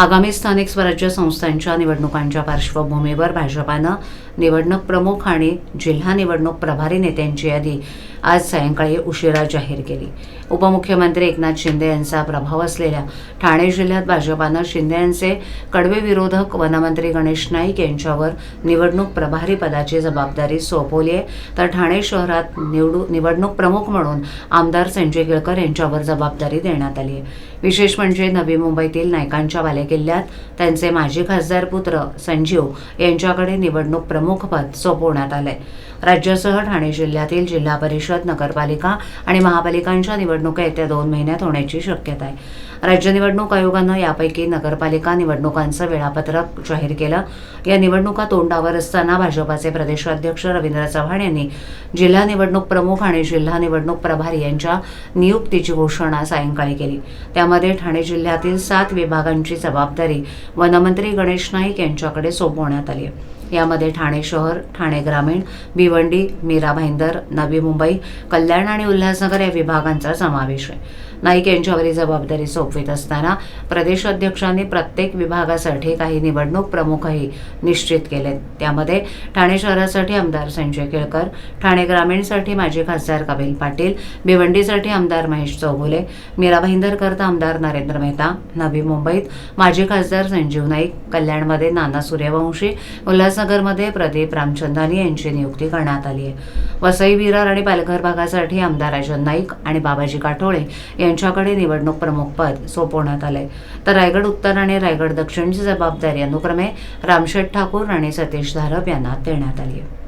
आगामी स्थानिक स्वराज्य संस्थांच्या निवडणुकांच्या पार्श्वभूमीवर भाजपानं निवडणूक प्रमुख आणि जिल्हा निवडणूक प्रभारी नेत्यांची यादी आज सायंकाळी उशिरा जाहीर केली. उपमुख्यमंत्री एकनाथ शिंदे यांचा प्रभाव असलेल्या ठाणे जिल्ह्यात भाजपानं शिंदे यांचे कडवे विरोधक वनमंत्री गणेश नाईक यांच्यावर निवडणूक प्रभारी पदाची जबाबदारी सोपवली आहे. तर ठाणे शहरात निवडू निवडणूक प्रमुख म्हणून आमदार संजय केळकर यांच्यावर जबाबदारी देण्यात आली आहे. विशेष म्हणजे नवी मुंबईतील नायकांच्या किल्ल्यात त्यांचे माजी खासदार पुत्र संजीव यांच्याकडे निवडणूक प्रमुख पद सोपवण्यात आलंय राज्यासह ठाणे जिल्ह्यातील जिल्हा परिषद नगरपालिका आणि महापालिकांच्या निवडणुका येत्या दोन महिन्यात होण्याची शक्यता आहे. राज्य निवडणूक आयोगानं यापैकी नगरपालिका निवडणुकांचं वेळापत्रक जाहीर केलं. या निवडणुका तोंडावर असताना भाजपाचे प्रदेशाध्यक्ष रवींद्र चव्हाण यांनी जिल्हा निवडणूक प्रमुख आणि जिल्हा निवडणूक प्रभारी यांच्या नियुक्तीची घोषणा सायंकाळी केली. त्यामध्ये ठाणे जिल्ह्यातील सात विभागांची जबाबदारी जबाबदारी वनमंत्री गणेश नाईक यांच्याकडे सोपवण्यात आली आहे. यामध्ये ठाणे शहर ठाणे ग्रामीण भिवंडी मीरा भाईंदर नवी मुंबई कल्याण आणि उल्हासनगर या विभागांचा समावेश आहे. नाईक यांच्यावरील जबाबदारी सोपवित असताना प्रदेश अध्यक्षांनी प्रत्येक विभागासाठी काही निवडणूक प्रमुखही निश्चित केलेत. त्यामध्ये ठाणे शहरासाठी आमदार संजय केळकर ठाणे ग्रामीणसाठी माजी खासदार कपिल पाटील भिवंडीसाठी आमदार महेश चौगुले मीरा भाईंदरकरता आमदार नरेंद्र मेहता नवी मुंबईत माजी खासदार संजीव नाईक कल्याणमध्ये नाना सूर्यवंशी उल्हास उल्हासनगरमध्ये प्रदीप रामचंदानी यांची नियुक्ती करण्यात आली आहे. वसई विरार आणि पालघर भागासाठी आमदार राजन नाईक आणि बाबाजी काठोळे यांच्याकडे निवडणूक प्रमुख पद सोपवण्यात आलंय. तर रायगड उत्तर आणि रायगड दक्षिणची जबाबदारी अनुक्रमे रामशेठ ठाकूर आणि सतीश धारप यांना देण्यात आली आहे.